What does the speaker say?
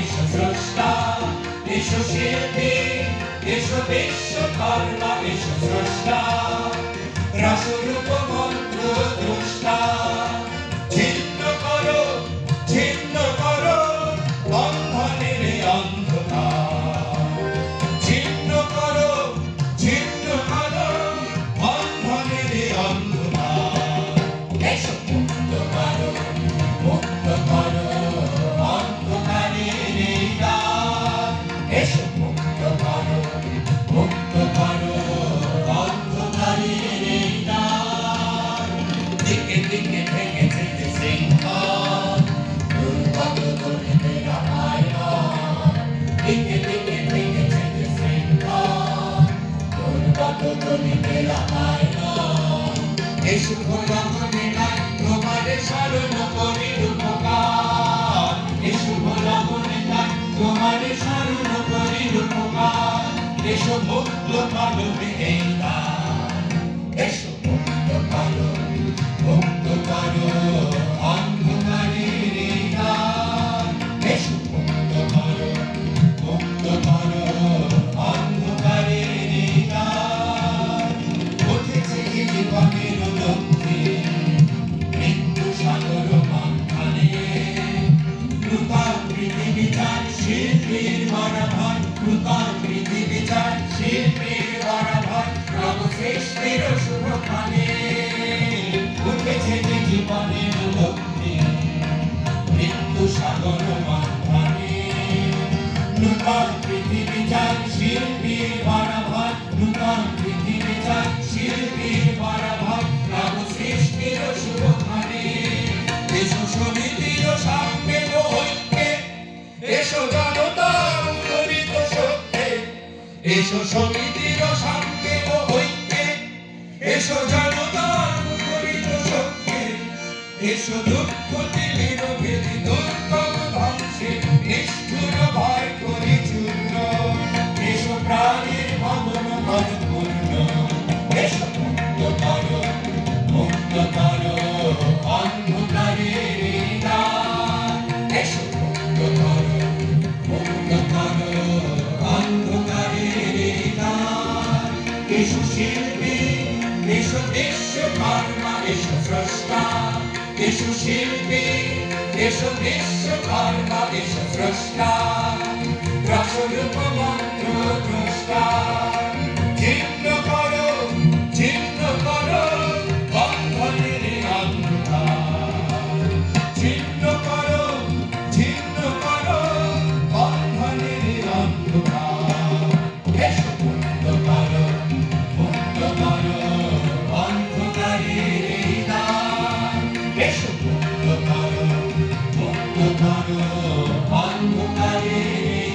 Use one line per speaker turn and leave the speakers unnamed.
এসো স্রষ্টা এসো শিল্পী এসো বিশ্বকর্মা এসো স্রষ্টা। প্রথমে পেলা পাইল এই শুভ রমনে নাই তোমারে স্মরণ করি উপকার এই শুভ রমনে নাই তোমারে স্মরণ করি উপকার এসব মুক্ত মানবে এই দান শিল্পীর মারা ভয় রূপার পৃথিবী চায় শিল্পীর মারা ভয় রব সৃষ্টির শুভ কালে এসো সমিতির সঙ্গে ও ঐক্যে। এসো জনতার করিত শক্তি। এসো দুঃখ দিলির ভেদি দুর্গম ধ্বংসে। নিষ্ঠুর ভয় স্রষ্টা দেশ শিল্পী দেশ বিশ্বকর্মা দেশ স্রষ্টা। অন্ধকারে